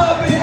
아,